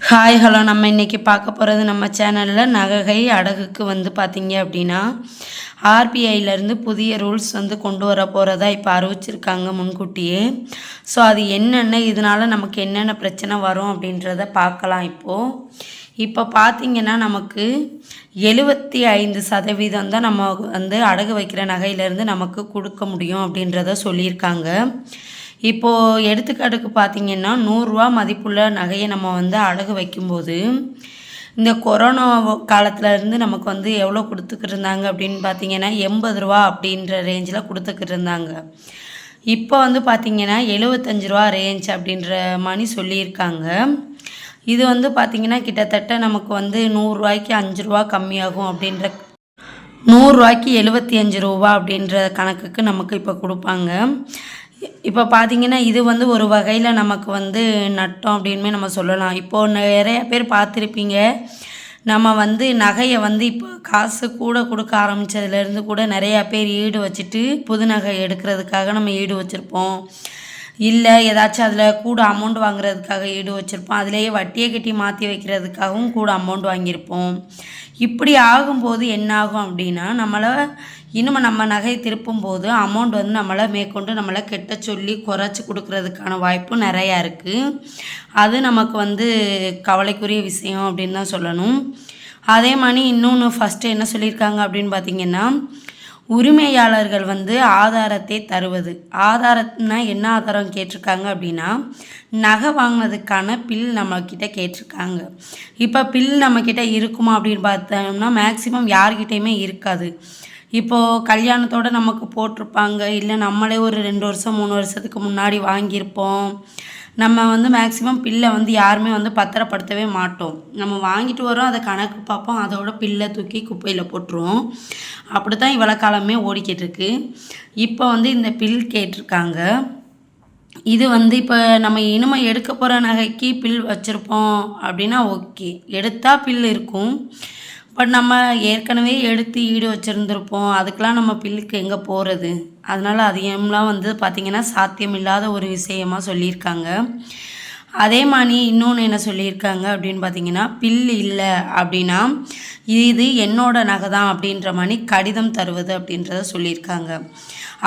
Hi hello நம்ம இன்றைக்கி பார்க்க போகிறது நம்ம சேனலில் நகை அடகுக்கு வந்து பார்த்தீங்க அப்படின்னா ஆர்பிஐலேருந்து புதிய ரூல்ஸ் வந்து கொண்டு வர போகிறதா இப்போ அறிவிச்சிருக்காங்க முன்கூட்டியே. ஸோ அது என்னென்ன இதனால் நமக்கு என்னென்ன பிரச்சனை வரும் அப்படின்றத பார்க்கலாம் இப்போது இப்போ பார்த்தீங்கன்னா நமக்கு எழுபத்தி ஐந்து சதவீதம் தான் நம்ம வந்து அடகு வைக்கிற நகையிலேருந்து நமக்கு கொடுக்க முடியும் அப்படின்றத சொல்லியிருக்காங்க. இப்போது எடுத்துக்காட்டுக்கு பார்த்தீங்கன்னா நூறுரூவா மதிப்புள்ள நகையை நம்ம வந்து அடகு வைக்கும்போது இந்த கொரோனா காலத்துலேருந்து நமக்கு வந்து எவ்வளோ கொடுத்துக்கிட்டு இருந்தாங்க அப்படின்னு பார்த்தீங்கன்னா எண்பது ரூபா அப்படின்ற ரேஞ்சில் கொடுத்துக்கிட்டு இருந்தாங்க. இப்போ வந்து பார்த்தீங்கன்னா எழுபத்தஞ்சு ரூபா ரேஞ்ச் அப்படின்ற மாதிரி சொல்லியிருக்காங்க. இது வந்து பார்த்திங்கன்னா கிட்டத்தட்ட நமக்கு வந்து நூறுரூவாய்க்கு அஞ்சு ரூபா கம்மியாகும் அப்படின்ற நூறுரூவாய்க்கு எழுபத்தி அஞ்சு ரூபா அப்படின்ற கணக்குக்கு நமக்கு இப்போ கொடுப்பாங்க. இப்போ பார்த்தீங்கன்னா இது வந்து ஒரு வகையில் நமக்கு வந்து நட்டம் அப்படின்மே நம்ம சொல்லலாம். இப்போது நிறைய பேர் பார்த்துருப்பீங்க. நம்ம வந்து நகையை வந்து இப்போ காசு கூட கொடுக்க ஆரம்பித்ததுலேருந்து கூட நிறையா பேர் ஈடு வச்சுட்டு புது நகை எடுக்கிறதுக்காக நம்ம ஈடு வச்சுருப்போம். இல்லை ஏதாச்சும் அதில் கூட அமௌண்ட் வாங்குறதுக்காக ஈடு வச்சுருப்போம். அதிலேயே வட்டியை கட்டி மாற்றி வைக்கிறதுக்காகவும் கூட அமௌண்ட் வாங்கியிருப்போம். இப்படி ஆகும்போது என்னாகும் அப்படின்னா நம்மளை இன்னும் நம்ம நகை திருப்பும் போது அமௌண்ட் வந்து நம்மளை மேற்கொண்டு நம்மளை கெட்ட சொல்லி குறைச்சி கொடுக்கறதுக்கான வாய்ப்பும் நிறையா இருக்குது அது நமக்கு வந்து கவலைக்குரிய விஷயம் அப்படின்னு தான் சொல்லணும். அதே மாதிரி இன்னொன்று ஃபஸ்ட்டு என்ன சொல்லியிருக்காங்க அப்படின்னு பார்த்தீங்கன்னா உரிமையாளர்கள் வந்து ஆதாரத்தை தருவது. ஆதாரம்னா என்ன ஆதாரம் கேட்டிருக்காங்க அப்படின்னா நகை வாங்கினதுக்கான பில் நம்மக்கிட்ட கேட்டிருக்காங்க. இப்போ பில் நம்மக்கிட்ட இருக்குமா அப்படின்னு பார்த்தோம்னா மேக்சிமம் யார்கிட்டையுமே இருக்காது. இப்போது கல்யாணத்தோடு நமக்கு போட்டிருப்பாங்க. இல்லை நம்மளே ஒரு ரெண்டு வருஷம் மூணு வருஷத்துக்கு முன்னாடி வாங்கியிருப்போம். நம்ம வந்து மேக்ஸிமம் பில்லை வந்து யாருமே வந்து பத்திரப்படுத்தவே மாட்டோம். நம்ம வாங்கிட்டு வரோம் அதை கணக்கு பார்ப்போம் அதோட பில்லை தூக்கி குப்பையில் போட்டுருவோம். அப்படி தான் இவ்வளோ காலமே ஓடிக்கிட்டுருக்கு இப்போ வந்து இந்த பில் கேட்டிருக்காங்க. இது வந்து இப்போ நம்ம இனிமேல் எடுக்க போகிற நகைக்கு பில் வச்சுருப்போம் அப்படின்னா ஓகே எடுத்தால் பில் இருக்கும். இப்போ நம்ம ஏற்கனவே எடுத்து ஈடு வச்சுருந்துருப்போம். அதுக்கெலாம் நம்ம பில்லுக்கு எங்கே போகிறது அதனால் அதிகம்லாம் வந்து பார்த்திங்கன்னா சாத்தியமில்லாத ஒரு விஷயமா சொல்லியிருக்காங்க. அதே மாதிரி இன்னொன்று என்ன சொல்லியிருக்காங்க அப்படின்னு பார்த்தீங்கன்னா பில் இல்லை அப்படின்னா இது என்னோட நகை தான் அப்படின்ற மாதிரி கடிதம் தருவது அப்படின்றத சொல்லியிருக்காங்க.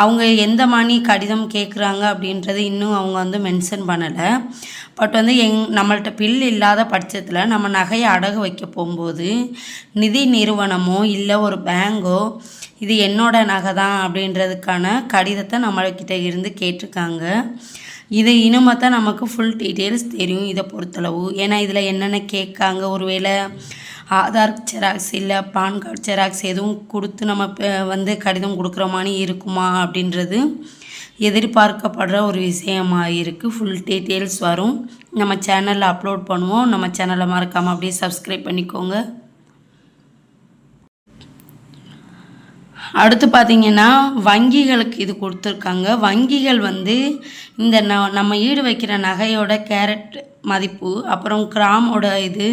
அவங்க எந்த மாதிரி கடிதம் கேட்குறாங்க அப்படின்றது இன்னும் அவங்க வந்து மென்ஷன் பண்ணலை. பட் வந்து எங் நம்மள்கிட்ட பில் இல்லாத பட்சத்தில் நம்ம நகையை அடகு வைக்க போகும்போது நிதி நிறுவனமோ இல்லை ஒரு பேங்கோ இது என்னோட நகை தான் அப்படின்றதுக்கான கடிதத்தை நம்மள்கிட்ட இருந்து கேட்டிருக்காங்க. இது இனிமே தான் நமக்கு ஃபுல் டீட்டெயில்ஸ் தெரியும் இதை பொறுத்தளவு. ஏன்னா இதில் என்னென்ன கேட்காங்க? ஒருவேளை ஆதார் ஜெராக்ஸ் இல்லை பான் கார்டு ஜெராக்ஸ் எதுவும் கொடுத்து நம்ம வந்து கடிதம் கொடுக்குற மாதிரி இருக்குமா அப்படின்றது எதிர்பார்க்கப்படுற ஒரு விஷயமாக இருக்குது ஃபுல் டீட்டெயில்ஸ் வரும். நம்ம சேனலில் அப்லோட் பண்ணுவோம். நம்ம சேனலை மறக்காமல் அப்படியே சப்ஸ்கிரைப் பண்ணிக்கோங்க. அடுத்து பார்த்திங்கன்னா வங்கிகளுக்கு இது கொடுத்துருக்காங்க. வங்கிகள் வந்து இந்த ந நம்ம ஈடு வைக்கிற நகையோட கேரட் மதிப்பு அப்புறம் கிராமோட இது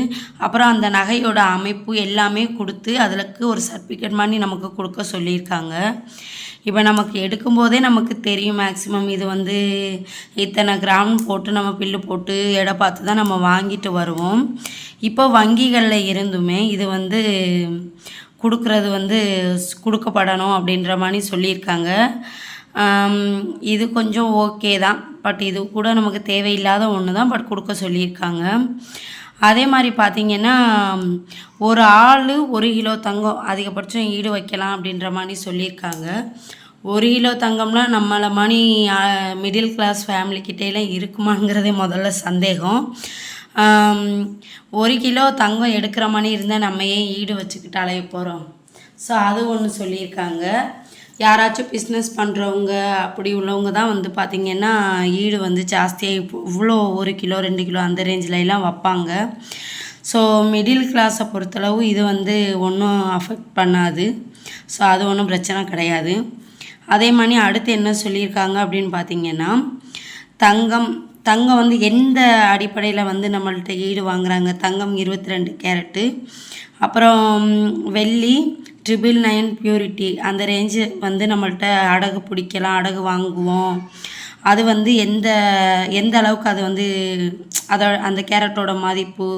அப்புறம் அந்த நகையோட அமைப்பு எல்லாமே கொடுத்து அதுலக்கு ஒரு சர்டிஃபிகேட் மாதிரி நமக்கு கொடுக்க சொல்லியிருக்காங்க. இப்போ நமக்கு எடுக்கும்போதே நமக்கு தெரியும் மேக்ஸிமம் இது வந்து இத்தனை கிராம் போட்டு நம்ம பில்லு போட்டு எடை பார்த்து தான் நம்ம வாங்கிட்டு வருவோம். இப்போ வங்கிகளில் இருந்துமே இது வந்து கொடுக்குறது வந்து கொடுக்கப்படணும் அப்படின்ற மாதிரி சொல்லியிருக்காங்க. இது கொஞ்சம் ஓகே தான். பட் இது கூட நமக்கு தேவையில்லாத ஒன்று தான் பட் கொடுக்க சொல்லியிருக்காங்க. அதே மாதிரி பார்த்திங்கன்னா ஒரு ஆள் ஒரு கிலோ தங்கம் அதிகபட்சம் ஈடு வைக்கலாம் அப்படின்ற மாதிரி சொல்லியிருக்காங்க. ஒரு கிலோ தங்கம்னா நம்மளை மணி மிடில் கிளாஸ் ஃபேமிலிக்கிட்டேலாம் இருக்குமாங்கிறதே முதல்ல சந்தேகம். ஒரு கிலோ தங்கம் எடுக்கிற மாதிரி இருந்தால் நம்ம ஏன் ஈடு வச்சுக்கிட்டு அலைய போகிறோம் ஸோ அது ஒன்று சொல்லியிருக்காங்க. யாராச்சும் பிஸ்னஸ் பண்ணுறவங்க அப்படி உள்ளவங்க தான் வந்து பார்த்திங்கன்னா ஈடு வந்து ஜாஸ்தியாக இப்போ இவ்வளோ ஒரு கிலோ ரெண்டு கிலோ அந்த ரேஞ்சில் எல்லாம் வைப்பாங்க. ஸோ மிடில் கிளாஸை பொறுத்தளவு இது வந்து ஒன்றும் அஃபெக்ட் பண்ணாது. ஸோ அது ஒன்றும் பிரச்சனை கிடையாது. அதே மாதிரி அடுத்து என்ன சொல்லியிருக்காங்க அப்படின்னு பார்த்திங்கன்னா தங்கம் தங்கம் வந்து எந்த அடிப்படையில் வந்து நம்மள்கிட்ட ஈடு வாங்குறாங்க? தங்கம் இருபத்தி ரெண்டு கேரட்டு அப்புறம் வெள்ளி ட்ரிபிள் நைன் பியூரிட்டி. அந்த ரேஞ்சு வந்து நம்மள்கிட்ட அடகு பிடிக்கலாம் அடகு வாங்குவோம். அது வந்து எந்த எந்த அளவுக்கு அது வந்து அதை அந்த கேரட்டோட மதிப்பு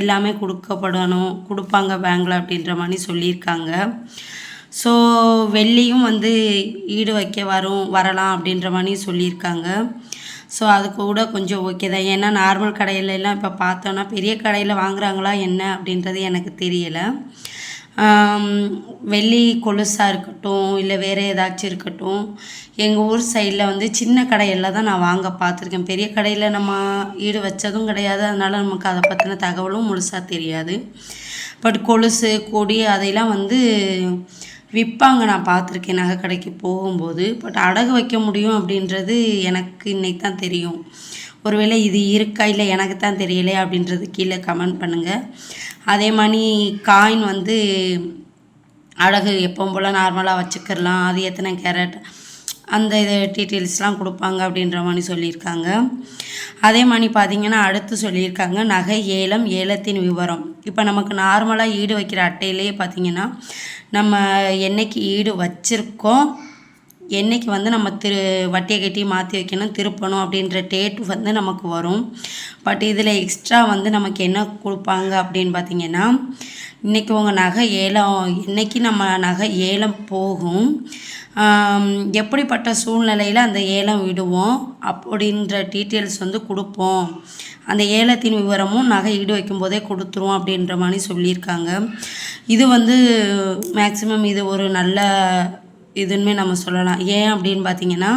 எல்லாமே கொடுக்கப்படணும். கொடுப்பாங்க பேங்கில் அப்படின்ற மாதிரி சொல்லியிருக்காங்க. ஸோ வெள்ளியும் வந்து ஈடு வைக்க வரும் வரலாம் அப்படின்ற மாதிரி சொல்லியிருக்காங்க. ஸோ அது கூட கொஞ்சம் ஓகே தான். ஏன்னா நார்மல் கடையில எல்லாம் இப்போ பார்த்தோன்னா பெரிய கடையில் வாங்குறாங்களா என்ன அப்படின்றது எனக்கு தெரியலை. வெள்ளி கொலுசாக இருக்கட்டும் இல்லை வேறு ஏதாச்சும் இருக்கட்டும் எங்கள் ஊர் சைடில் வந்து சின்ன கடையில் தான் நான் வாங்க பார்த்துருக்கேன். பெரிய கடையில் நம்ம ஈடு வச்சதும் கிடையாது. அதனால் நமக்கு அதை பற்றின தகவலும் முழுசாக தெரியாது. பட் கொலுசு கொடி அதையெல்லாம் வந்து விற்பாங்க. நான் பார்த்துருக்கேன். நகை கடைக்கு போகும்போது. பட் அடகு வைக்க முடியும் அப்படின்றது எனக்கு இன்னைக்கு தான் தெரியும். ஒருவேளை இது இருக்கா இல்லை எனக்கு தான் தெரியலையா? அப்படின்றது கீழே கமெண்ட் பண்ணுங்கள் அதே மாதிரி காயின் வந்து அழகு எப்பவும் போல் நார்மலாக வச்சுக்கிறலாம். அது எத்தனை கேரட்? அந்த இது டீட்டெயில்ஸ்லாம் கொடுப்பாங்க அப்படின்ற மாதிரி சொல்லியிருக்காங்க. அதே மாதிரி பார்த்தீங்கன்னா அடுத்து சொல்லியிருக்காங்க நகை ஏலம் ஏலத்தின் விவரம். இப்போ நமக்கு நார்மலாக ஈடு வைக்கிற அட்டையிலேயே பார்த்தீங்கன்னா நம்ம என்னைக்கு ஈடு வச்சுருக்கோம் என்னைக்கு வந்து நம்ம திரு வட்டியை கட்டி மாற்றி வைக்கணும் திருப்பணும் அப்படின்ற டேட் வந்து நமக்கு வரும். பட் இதில் எக்ஸ்ட்ரா வந்து நமக்கு என்ன கொடுப்பாங்க அப்படின்னு பார்த்தீங்கன்னா இன்றைக்கி உங்கள் நகை ஏலம் இன்றைக்கி நம்ம நகை ஏலம் போகும். எப்படிப்பட்ட சூழ்நிலையில் அந்த ஏலம் விடுவோம் அப்படின்ற டீட்டெயில்ஸ் வந்து கொடுப்போம். அந்த ஏலத்தின் விவரமும் நகை ஈடு வைக்கும்போதே கொடுத்துருவோம் அப்படின்ற மாதிரி சொல்லியிருக்காங்க. இது வந்து மேக்ஸிமம் இது ஒரு நல்ல இதுன்னு நம்ம சொல்லலாம். ஏன் அப்படின்னு பார்த்தீங்கன்னா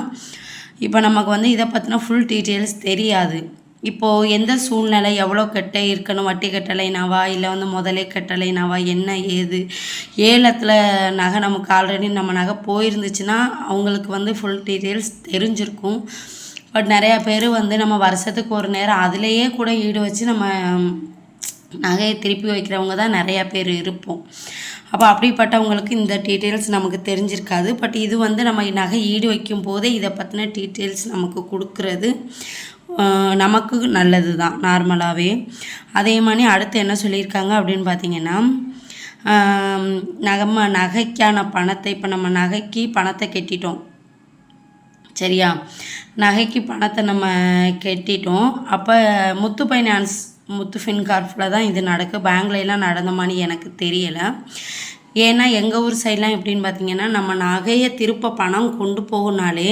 இப்போ நமக்கு வந்து இதை பற்றின ஃபுல் டீட்டெயில்ஸ் தெரியாது. இப்போது எந்த சூழ்நிலை எவ்வளோ கட்ட இருக்கணும் வட்டி கட்டலைனாவா இல்லை வந்து முதலே கட்டலைனாவா என்ன ஏது? ஏலத்தில் நகை நமக்கு ஆல்ரெடி நம்ம நகை போயிருந்துச்சுன்னா அவங்களுக்கு வந்து ஃபுல் டீட்டெயில்ஸ் தெரிஞ்சிருக்கும். பட் நிறையா பேர் வந்து நம்ம வருஷத்துக்கு ஒரு நேரம் அதிலேயே கூட ஈடு வச்சு நம்ம நகையை திருப்பி வைக்கிறவங்க தான் நிறையா பேர் இருப்போம். அப்போ அப்படிப்பட்டவங்களுக்கு இந்த டீட்டெயில்ஸ் நமக்கு தெரிஞ்சிருக்காது. பட் இது வந்து நம்ம நகை ஈடு வைக்கும் போதே இதை பற்றின டீட்டெயில்ஸ் நமக்கு கொடுக்குறது. நமக்கு நல்லது தான் நார்மலாகவே அதே மாதிரி அடுத்து என்ன சொல்லியிருக்காங்க அப்படின்னு பார்த்தீங்கன்னா நம்ம நகைக்கான பணத்தை இப்போ நம்ம நகைக்கு பணத்தை கெட்டிட்டோம். சரியா? நகைக்கு பணத்தை நம்ம கெட்டிட்டோம். அப்போ முத்து ஃபைனான்ஸ் முத்து ஃபின்கார்ஃபில் தான் இது நடக்கு. பேங்க்ல எல்லாம் நடந்த மாதிரி எனக்கு தெரியலை. ஏன்னா எங்கள் ஊர் சைட்லாம் எப்படின்னு பார்த்தீங்கன்னா நம்ம நகையை திருப்ப பணம் கொண்டு போகனாலே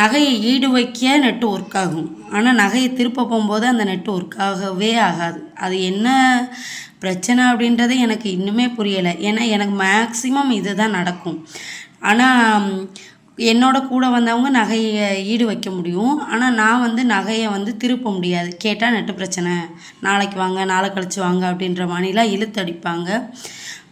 நகையை ஈடு வைக்க நெட்டு ஒர்க் ஆகும். ஆனால் நகையை திருப்ப போகும்போது அந்த நெட்டு ஒர்க் ஆகவே ஆகாது. அது என்ன பிரச்சனை அப்படின்றது எனக்கு இன்னுமே புரியலை. ஏன்னா எனக்கு மேக்ஸிமம் இதுதான் நடக்கும். ஆனால் என்னோட கூட வந்தவங்க நகையை ஈடு வைக்க முடியும். ஆனால் நான் வந்து நகையை வந்து திருப்ப முடியாது. கேட்டால் நெட்டு பிரச்சனை. நாளைக்கு வாங்க நாளை கழிச்சு வாங்க அப்படின்ற மாதிரிலாம் இழுத்தடிப்பாங்க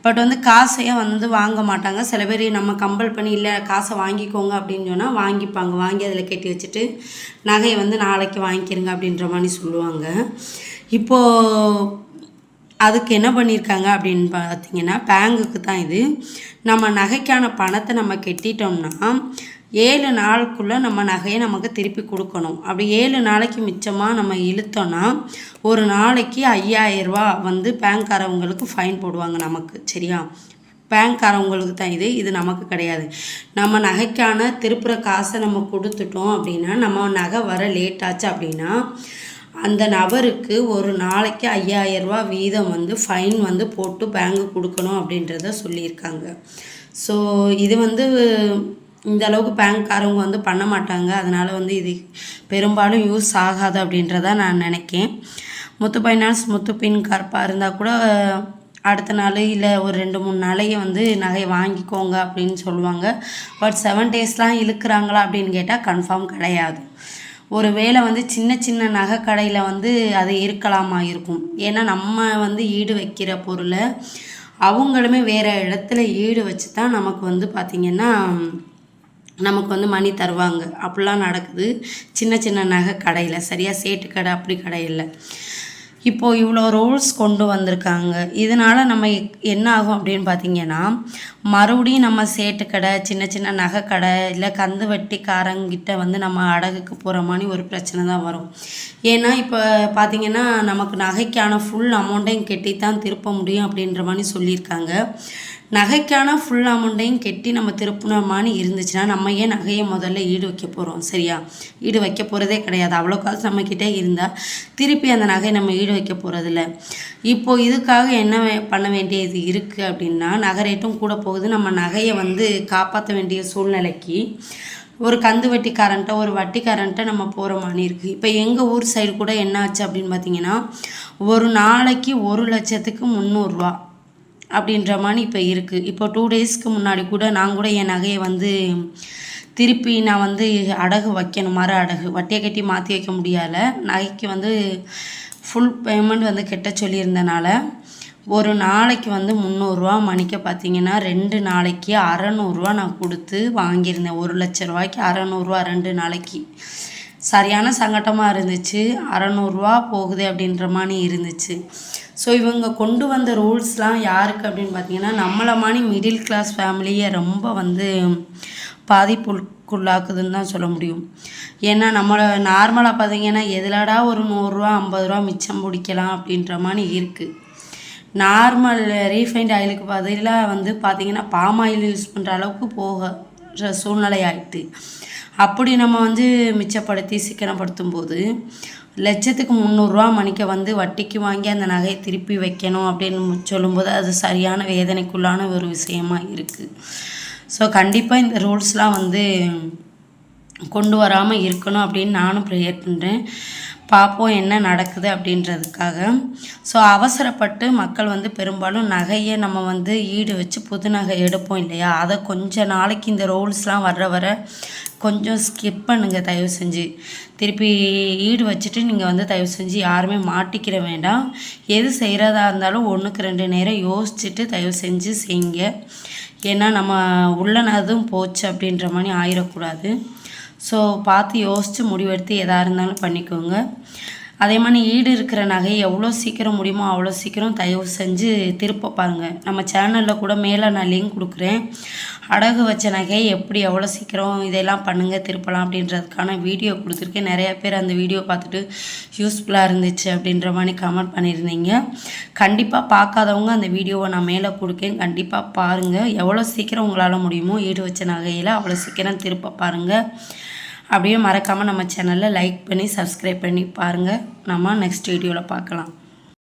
பட் வந்து காசையே வந்து வாங்க மாட்டாங்க. சில பேர் நம்ம கம்பல் பண்ணி இல்லை காசை வாங்கிக்கோங்க அப்படின்னு சொன்னால் வாங்கிப்பாங்க. வாங்கி அதில் கட்டி வச்சுட்டு நகையை வந்து நாளைக்கு வாங்கிக்கிறங்க அப்படின்ற மாதிரி சொல்லுவாங்க. இப்போது அதுக்கு என்ன பண்ணியிருக்காங்க அப்படின்னு பார்த்தீங்கன்னா பேங்குக்கு தான் இது. நம்ம நகைக்கான பணத்தை நம்ம கட்டிட்டோம்னா ஏழு நாளுக்குள்ளே நம்ம நகையை நமக்கு திருப்பி கொடுக்கணும். அப்படி ஏழு நாளைக்கு மிச்சமாக நம்ம இழுத்தோன்னா ஒரு நாளைக்கு ஐயாயிரரூபா வந்து பேங்க்காரவங்களுக்கு ஃபைன் போடுவாங்க நமக்கு சரியா? பேங்க்காரவங்களுக்கு தான் இது இது நமக்கு கிடையாது. நம்ம நகைக்கான திருப்புற காசை நம்ம கொடுத்துட்டோம் அப்படின்னா நம்ம நகை வர லேட் ஆச்சு அப்படின்னா அந்த நபருக்கு ஒரு நாளைக்கு ஐயாயிரரூபா வீதம் வந்து ஃபைன் வந்து போட்டு பேங்க்கு கொடுக்கணும் அப்படின்றத சொல்லியிருக்காங்க. ஸோ இது வந்து இந்த அளவுக்கு பேங்க்காரவங்க வந்து பண்ண மாட்டாங்க. அதனால் வந்து இது பெரும்பாலும் யூஸ் ஆகாது அப்படின்றத நான் நினைக்கேன். முத்து பைனான்ஸ் முத்து பின் கார்ப்பாக இருந்தால் கூட அடுத்த நாள் இல்லை ஒரு ரெண்டு மூணு நாளைக்கு வந்து நகையை வாங்கிக்கோங்க அப்படின்னு சொல்லுவாங்க. பட் செவன் டேஸ்லாம் இழுக்கிறாங்களா அப்படின்னு கேட்டால் கன்ஃபார்ம் கிடையாது. ஒரு வேளை வந்து சின்ன சின்ன நகை கடையில் வந்து அது இருக்கலாமா இருக்கும் ஏன்னா நம்ம வந்து ஈடு வைக்கிற பொருளை அவங்களுமே வேறு இடத்துல ஈடு வச்சு தான் நமக்கு வந்து பார்த்திங்கன்னா நமக்கு வந்து மணி தருவாங்க. அப்படிலாம் நடக்குது. சின்ன சின்ன நகை கடையில். சரியாக சேட்டு கடை அப்படி கடையில் இப்போது இவ்வளோ ரூல்ஸ் கொண்டு வந்திருக்காங்க. இதனால் நம்ம எக்- என்ன ஆகும் அப்படின்னு பார்த்தீங்கன்னா மறுபடியும் நம்ம சேட்டு கடை சின்ன சின்ன நகை கடை இல்லை கந்து வட்டிக்காரங்கிட்ட வந்து நம்ம அடகுக்கு போகிற மாதிரி ஒரு பிரச்சனை தான் வரும். ஏன்னா இப்போ பார்த்திங்கன்னா நமக்கு நகைக்கான ஃபுல் அமௌண்ட்டையும் கட்டி தான் திருப்ப முடியும் அப்படின்ற மாதிரி சொல்லியிருக்காங்க. நகைக்கான ஃபுல் அமௌண்ட்டையும் கெட்டி நம்ம திருப்பினோமான்னு இருந்துச்சுன்னா நம்ம ஏன் நகையை முதல்ல ஈடு வைக்க போகிறோம் சரியா? ஈடு வைக்க போகிறதே கிடையாது. அவ்வளோ காசு நம்மக்கிட்டே இருந்தால் திருப்பி அந்த நகையை நம்ம ஈடு வைக்க போகிறதில்ல இப்போது இதுக்காக என்ன பண்ண வேண்டியது இருக்குது அப்படின்னா நகை ரேட்டும் கூட போகுது. நம்ம நகையை வந்து காப்பாற்ற வேண்டிய சூழ்நிலைக்கு ஒரு கந்து வட்டிக்காரன்ட்ட ஒரு வட்டிக்காரன்ட்ட நம்ம போகிற மாதிரி இருக்குது இப்போ எங்கள் ஊர் சைடு கூட என்ன ஆச்சு அப்படின்னு பார்த்தீங்கன்னா ஒரு நாளைக்கு ஒரு லட்சத்துக்கு முந்நூறுரூவா அப்படின்ற மாதிரி இப்போ இருக்குது இப்போ டூ டேஸ்க்கு முன்னாடி கூட நான் கூட என் நகையை வந்து திருப்பி நான் வந்து அடகு வைக்கணும் மறு அடகு. வட்டியை கட்டி மாற்றி வைக்க முடியலை. நகைக்கு வந்து ஃபுல் பேமெண்ட் வந்து கெட்ட சொல்லியிருந்தனால ஒரு நாளைக்கு வந்து முந்நூறுரூவா மணிக்க பார்த்தீங்கன்னா ரெண்டு நாளைக்கு அறநூறுவா நான் கொடுத்து வாங்கியிருந்தேன். ஒரு லட்ச ரூபாய்க்கு அறநூறுவா ரெண்டு நாளைக்கு. சரியான சங்கட்டமாக இருந்துச்சு. அறநூறுவா போகுது அப்படின்ற மாதிரி இருந்துச்சு. ஸோ இவங்க கொண்டு வந்த ரூல்ஸ்லாம் யாருக்கு அப்படின்னு பார்த்தீங்கன்னா நம்மளை மாதிரி மிடில் கிளாஸ் ஃபேமிலியை ரொம்ப வந்து பாதிப்புக்குள்ளாக்குதுன்னு தான் சொல்ல முடியும். ஏன்னா நம்மளை நார்மலாக பார்த்தீங்கன்னா எதிலடா ஒரு நூறுரூவா ஐம்பது ரூபா மிச்சம் பிடிக்கலாம் அப்படின்ற மாதிரி இருக்குது நார்மல் ரீஃபைண்ட் ஆயிலுக்கு பதிலாக வந்து பார்த்திங்கன்னா பாம் ஆயில் யூஸ் பண்ணுற அளவுக்கு போகிற சூழ்நிலை ஆயிட்டு. அப்படி நம்ம வந்து மிச்சப்படுத்தி சிக்கனப்படுத்தும் போது லட்சத்துக்கு முந்நூறுரூவா மணிக்க வந்து வட்டிக்கு வாங்கி அந்த நகையை திருப்பி வைக்கணும் அப்படின்னு சொல்லும்போது அது சரியான வேதனைக்குள்ளான ஒரு விஷயமா இருக்குது ஸோ கண்டிப்பாக இந்த ரூல்ஸ்லாம் வந்து கொண்டு வராமல் இருக்கணும் அப்படின்னு நானும் ப்ரேயர் பண்ணுறேன் பார்ப்போம் என்ன நடக்குது அப்படின்றதுக்காக. ஸோ அவசரப்பட்டு மக்கள் வந்து பெரும்பாலும் நகையை நம்ம வந்து ஈடு வச்சு புது நகை எடுப்போம் இல்லையா? அதை கொஞ்ச நாளைக்கு இந்த ரூல்ஸ்லாம் வர்ற வர கொஞ்சம் ஸ்கிப் பண்ணுங்கள் தயவு செஞ்சு. திருப்பி ஈடு வச்சுட்டு நீங்கள் வந்து தயவு செஞ்சு யாருமே மாட்டிக்கிற வேண்டாம். எது செய்கிறதா இருந்தாலும் ஒன்றுக்கு ரெண்டு நேரம் யோசிச்சுட்டு தயவு செஞ்சு செய்யுங்க. ஏன்னா நம்ம உள்ளனதும் போச்சு அப்படின்ற மாதிரி ஆயிடக்கூடாது ஸோ பார்த்து யோசித்து முடிவெடுத்து எதாக இருந்தாலும் பண்ணிக்கோங்க. அதே மாதிரி ஈடு இருக்கிற நகை எவ்வளோ சீக்கிரம் முடியுமோ அவ்வளோ சீக்கிரம் தயவு செஞ்சு திருப்ப பாருங்கள் நம்ம சேனலில் கூட மேலே நான் லிங்க் கொடுக்குறேன். அடகு வச்ச நகை எப்படி எவ்வளோ சீக்கிரம் இதெல்லாம் பண்ணுங்கள் திருப்பலாம் அப்படின்றதுக்கான வீடியோ கொடுத்துருக்கேன். நிறைய பேர் அந்த வீடியோ பார்த்துட்டு யூஸ்ஃபுல்லாக இருந்துச்சு அப்படின்ற மாதிரி கமெண்ட் பண்ணியிருந்தீங்க. கண்டிப்பாக பார்க்காதவங்க அந்த வீடியோவை நான் மேலே கொடுக்கேன். கண்டிப்பாக பாருங்கள் எவ்வளோ சீக்கிரம் உங்களால் முடியுமோ ஈடு வச்ச நகையில் அவ்வளோ சீக்கிரம் திருப்ப பாருங்கள் அப்படியே மறக்காமல் நம்ம சேனலில் லைக் பண்ணி சப்ஸ்கிரைப் பண்ணி பாருங்கள் நம்ம நெக்ஸ்ட் வீடியோவில் பார்க்கலாம்.